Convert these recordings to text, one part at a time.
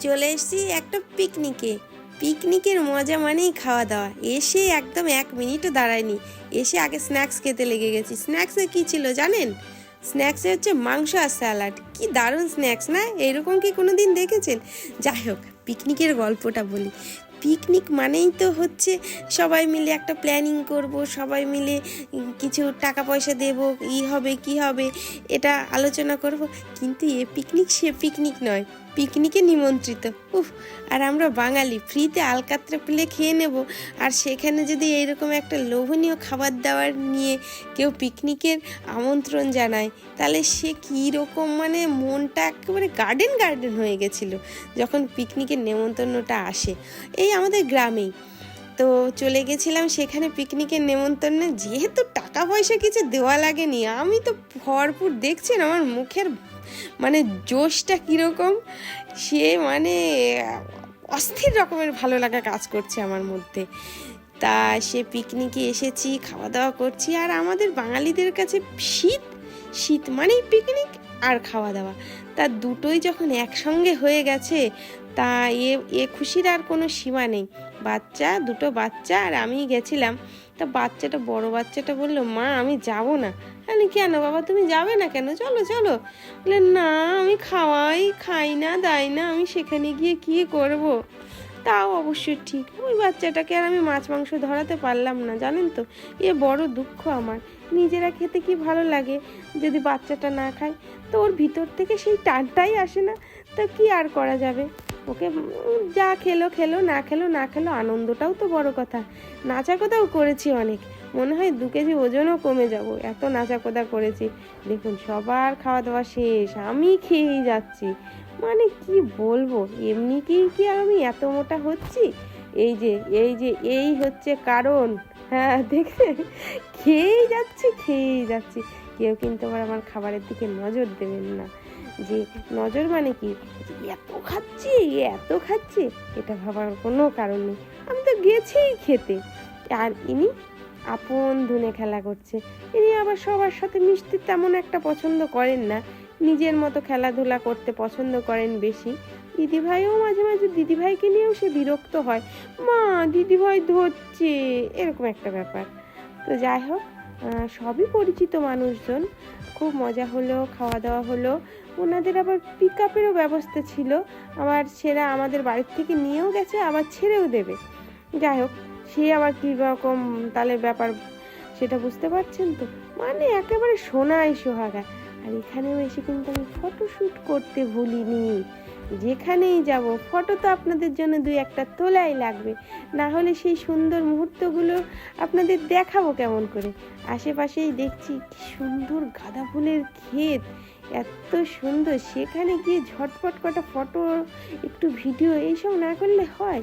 চলে এসেছি একটা পিকনিকে পিকনিকের মজা মানেই খাওয়া দাওয়া এসে একদম এক মিনিটও দাঁড়ায়নি। এসে আগে স্ন্যাক্স খেতে লেগে গেছি। স্ন্যাক্সে কি ছিল জানেন? স্ন্যাক্সে হচ্ছে মাংস আর স্যালাড কি দারুণ স্ন্যাক্স না? এরকম কি কোনো দিন দেখেছেন? যাই হোক পিকনিকের গল্পটা বলি। পিকনিক মানেই তো হচ্ছে সবাই মিলে একটা প্ল্যানিং করব, সবাই মিলে কিছু টাকা পয়সা দেব, ই হবে, কি হবে, এটা আলোচনা করব। কিন্তু এ পিকনিক সে পিকনিক নয়। পিকনিকে নিমন্ত্রিত। উফ, আর আমরা বাঙালি, ফ্রিতে আলকাত্রা পেলে খেয়ে নেব। আর সেখানে যদি এইরকম একটা লোভনীয় খাবার দাবার নিয়ে কেউ পিকনিকের আমন্ত্রণ জানায়, তাহলে সে কী রকম মানে মনটা একেবারে গার্ডেন গার্ডেন হয়ে গেছিল যখন পিকনিকের নেমন্তন্নটা আসে। এই আমাদের গ্রামেই। তো চলে গেছিলাম সেখানে পিকনিকের নেমন্তন্নে, যেহেতু টাকা পয়সা কিছু দেওয়া লাগেনি, আমি তো ভরপুর দেখছেন আমার মুখের মানে জোশটা কীরকম? সে মানে অস্থির রকমের ভালো লাগা কাজ করছে আমার মধ্যে। তা সে পিকনিকে এসেছি খাওয়া দাওয়া করছি, আর আমাদের বাঙালিদের কাছে শীত শীত মানেই পিকনিক আর খাওয়া দাওয়া তা দুটোই যখন একসঙ্গে হয়ে গেছে, তা এ এ খুশির আর কোনো সীমা নেই। বাচ্চা, দুটো বাচ্চা, আর আমি গেছিলাম। তা বাচ্চাটা, বড় বাচ্চাটা বলল, মা, আমি যাব না। আমি কেন বাবা, তুমি যাবে না কেন? চলো চলো। বলে, না, আমি খাওয়াই, খাই না, দাই না, আমি সেখানে গিয়ে কী করব। তাও অবশ্য ঠিক। ওই বাচ্চাটাকে আর আমি মাছ, মাংস ধরাতে পারলাম না, জানেন তো? এ বড় দুঃখ আমার। নিজেরা খেতে কি ভালো লাগে যদি বাচ্চাটা না খায়? তো ওর ভিতর থেকে সেই টানটাই আসে না। তা কি আর করা যাবে? ওকে যা খেলো খেলো, না খেলো না খেলো, আনন্দটাও তো বড় কথা। নাচা কোদাও করেছি অনেক। মনে হয় দু কেজি ওজনও কমে যাব। এত নাচা কোদা করেছি। দেখুন, সবার খাওয়া দাওয়া শেষ। আমি খেয়েই যাচ্ছি। মানে কি বলব? এমনিতেই কি আমি এত মোটা হচ্ছি? এই যে এই যে, এই হচ্ছে কারণ। হ্যাঁ দেখে খেয়েই যাচ্ছি খেয়েই যাচ্ছি। কেউ কিন্তু আবার আমার খাবারের দিকে নজর দেবেন না। যে নজর মানে কি? এত খাচ্ছি এত খাচ্ছি, এটা ভাবার কোনো কারণ নেই। আমি তো গেছিই খেতে। আর ইনি আপন ধুনে খেলা করছে। ইনি আবার সবার সাথে মিশতে তেমন একটা পছন্দ করেন না। নিজের মতো খেলাধুলা করতে পছন্দ করেন বেশি। দিদিভাইও মাঝে মাঝে দিদিভাইকে নিয়েও সে বিরক্ত হয়। মা, দিদিভাই ধরছে, এরকম একটা ব্যাপার। তো যাই হোক সবই পরিচিত মানুষজন। খুব মজা হলো, খাওয়া দাওয়া হলো। ওনাদের আবার পিক আপেরও ব্যবস্থা ছিল। আমার ছেলে আমাদের বাড়ির থেকে নিয়েও গেছে, আবার ছেড়েও দেবে। যাই হোক, সে আবার কীরকম তাহলে ব্যাপার, সেটা বুঝতে পারছেন তো? মানে একেবারে সোনাই সোহাগা। আর এখানেও এসে কিন্তু আমি ফটোশ্যুট করতে ভুলিনি। যেখানেই যাব ফটো তো আপনাদের জন্য দুই একটা তোলাই লাগবে। না হলে সেই সুন্দর মুহূর্তগুলো আপনাদের দেখাবো কেমন করে। আশেপাশেই দেখছি কি সুন্দর গাঁদা ফুলের ক্ষেত। এত সুন্দর, সেখানে গিয়ে ঝটপট কটা ফটো একটু ভিডিও এইসব না করলে হয়।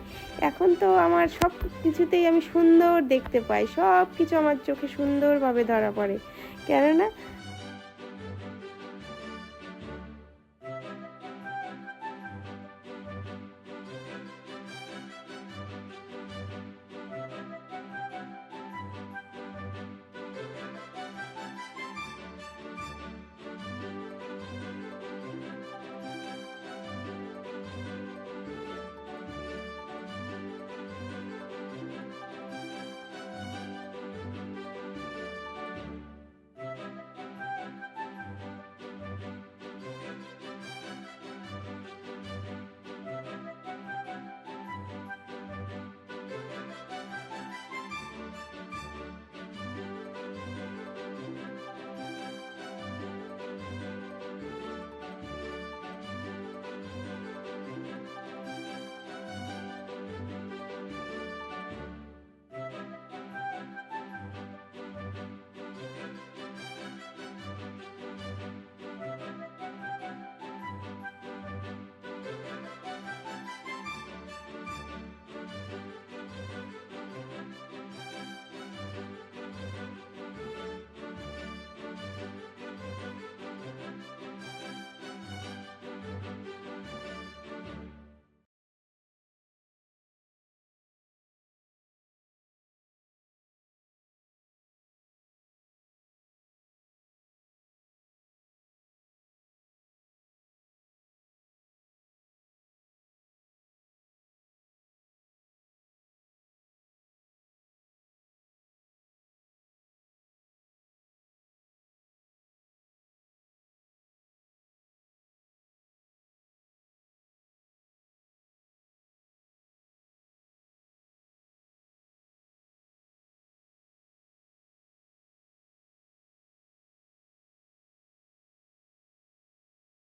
এখন তো আমার সব কিছুতেই আমি সুন্দর দেখতে পাই, সব কিছু আমার চোখে সুন্দরভাবে ধরা পড়ে। কেননা